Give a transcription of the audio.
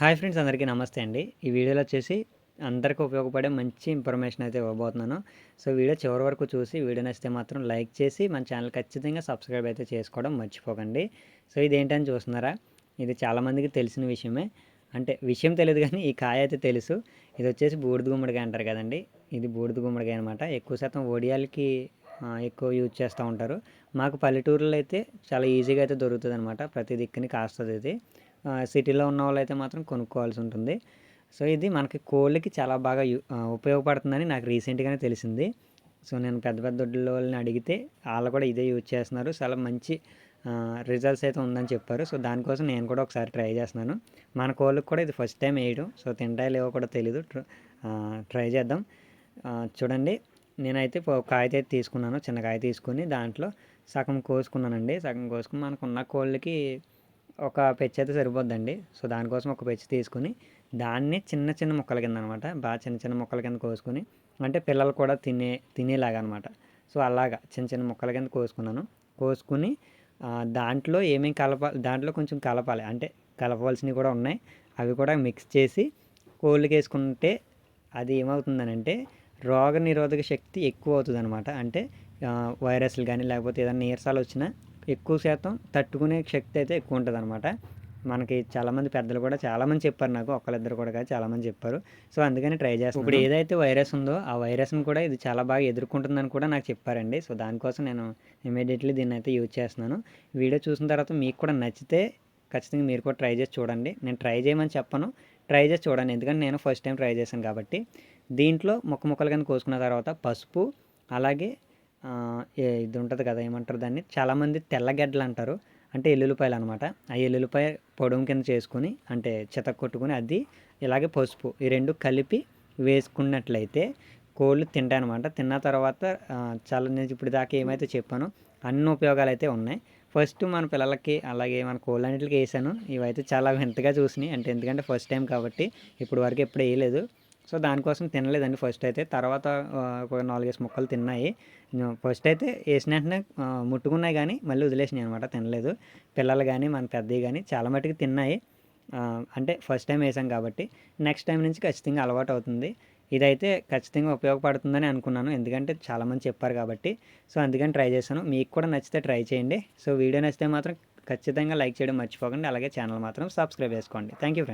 Hi friends అందరికీ నమస్తే అండి. ఈ వీడియోలో వచ్చేసి అందరికీ ఉపయోగపడే మంచి ఇన్ఫర్మేషన్ అయితే ఇవ్వబోతున్నాను. సో వీడియో చివరి వరకు చూసి వీడియో నచ్చితే మాత్రం లైక్ చేసి మన ఛానల్ ఖచ్చితంగా సబ్స్క్రైబ్ అయితే చేసుకోవడం మర్చిపోకండి. సో ఇది ఏంటని చూస్తున్నారా? ఇది చాలామందికి తెలిసిన విషయమే. అంటే విషయం తెలియదు కానీ ఈ కాయ అయితే తెలుసు. ఇది వచ్చేసి బూడిద గుమ్మడికాయ అంటారు కదండి. ఇది బూడిద గుమ్మడికాయ అనమాట ఎక్కువ శాతం ఒడియాలకి ఎక్కువ యూజ్ చేస్తూ ఉంటారు. మాకు పల్లెటూరులో అయితే చాలా ఈజీగా అయితే దొరుకుతుంది అనమాట ప్రతి దిక్కుని కాస్తుంది ఇది. సిటీలో ఉన్న వాళ్ళు అయితే మాత్రం కొనుక్కోవాల్సి ఉంటుంది. సో ఇది మనకి కోళ్ళకి చాలా బాగా ఉపయోగపడుతుందని నాకు రీసెంట్గానే తెలిసింది. సో నేను పెద్ద పెద్ద దొడ్ల వాళ్ళని అడిగితే వాళ్ళు కూడా ఇదే యూజ్ చేస్తున్నారు. చాలా మంచి రిజల్ట్స్ అయితే ఉందని చెప్పారు. సో దానికోసం నేను కూడా ఒకసారి ట్రై చేస్తున్నాను. మన కోళ్ళకి కూడా ఇది ఫస్ట్ టైం వేయడం. సో తింటాయో లేవో కూడా తెలీదు. ట్రై చేద్దాం. చూడండి. నేనైతే ఒక అయితే తీసుకున్నాను. చిన్న కాయ తీసుకుని దాంట్లో సగం కోసుకున్నానండి. సగం కోసుకుని మనకున్న కోళ్ళకి ఒక పెచ్చి అయితే సరిపోద్దండి. సో దానికోసం ఒక పెచ్చి తీసుకుని దాన్ని చిన్న చిన్న ముక్కల కింద అనమాట బాగా చిన్న చిన్న ముక్కల కింద కోసుకొని అంటే పిల్లలు కూడా తినే తినేలాగా అనమాట సో అలాగా చిన్న చిన్న ముక్కల కింద కోసుకున్నాను. కోసుకుని దాంట్లో ఏమేమి కలపాలి దాంట్లో కొంచెం కలపాలి. అంటే కలపవలసినవి కూడా ఉన్నాయి. అవి కూడా మిక్స్ చేసి కోళ్ళకి వేసుకుంటే అది ఏమవుతుందనంటే రోగ నిరోధక శక్తి ఎక్కువ అవుతుంది అనమాట అంటే వైరస్లు కానీ లేకపోతే ఏదైనా నీరసాలు వచ్చినా ఎక్కువ శాతం తట్టుకునే శక్తి అయితే ఎక్కువ ఉంటుంది అనమాట మనకి చాలామంది పెద్దలు కూడా చాలామంది చెప్పారు నాకు ఒకళ్ళిద్దరు కూడా కాదు చాలామంది చెప్పారు. సో అందుకని ట్రై చేస్తాను ఇప్పుడు ఏదైతే వైరస్ ఉందో ఆ వైరస్ని కూడా ఇది చాలా బాగా ఎదుర్కొంటుందని కూడా నాకు చెప్పారండి. సో దానికోసం నేను ఇమీడియట్లీ దీన్ని అయితే యూజ్ చేస్తున్నాను. వీడియో చూసిన తర్వాత మీకు కూడా నచ్చితే ఖచ్చితంగా మీరు కూడా ట్రై చేసి చూడండి. నేను ట్రై చేయమని చెప్పను. ట్రై చేసి చూడండి. ఎందుకంటే నేను ఫస్ట్ టైం ట్రై చేశాను కాబట్టి. దీంట్లో ముక్క ముక్కలు కానీ కోసుకున్న తర్వాత పసుపు అలాగే ఇది ఉంటుంది కదా ఏమంటారు దాన్ని? చాలామంది తెల్లగడ్డలు అంటారు. అంటే ఎల్లుల్లిపాయలు అనమాట ఆ ఎల్లుల్లిపాయ పొడవు కింద చేసుకొని అంటే చెత కొట్టుకొని అది ఇలాగే పసుపు ఈ రెండు కలిపి వేసుకున్నట్లయితే కోళ్ళు తింటాయన్నమాట. తిన్న తర్వాత చాలా నేను ఇప్పుడు దాకా ఏమైతే చెప్పానో అన్ని ఉపయోగాలు అయితే ఉన్నాయి. ఫస్ట్ మన పిల్లలకి అలాగే మన కోళ్ళన్నింటికి వేసాను. ఇవైతే చాలా వింతగా చూసినాయి. అంటే ఎందుకంటే ఫస్ట్ టైం కాబట్టి ఇప్పుడు వరకు ఎప్పుడు వేయలేదు. సో దానికోసం తినలేదండి ఫస్ట్ అయితే. తర్వాత ఒక నాలుగేసి ముక్కలు తిన్నాయి. ఫస్ట్ అయితే వేసిన వెంటనే ముట్టుకున్నాయి కానీ మళ్ళీ వదిలేసినాయి అనమాట తినలేదు. పిల్లలు కానీ మన పెద్దవి కానీ చాలా మటుకు తిన్నాయి. అంటే ఫస్ట్ టైం వేసాం కాబట్టి. నెక్స్ట్ టైం నుంచి ఖచ్చితంగా అలవాటు అవుతుంది. ఇదైతే ఖచ్చితంగా ఉపయోగపడుతుందని అనుకున్నాను. ఎందుకంటే చాలామంది చెప్పారు కాబట్టి. సో అందుకని ట్రై చేశాను. మీకు కూడా నచ్చితే ట్రై చేయండి. సో వీడియో నచ్చితే మాత్రం ఖచ్చితంగా లైక్ చేయడం మర్చిపోకండి. అలాగే ఛానల్ మాత్రం సబ్స్క్రైబ్ చేసుకోండి. Thank you friend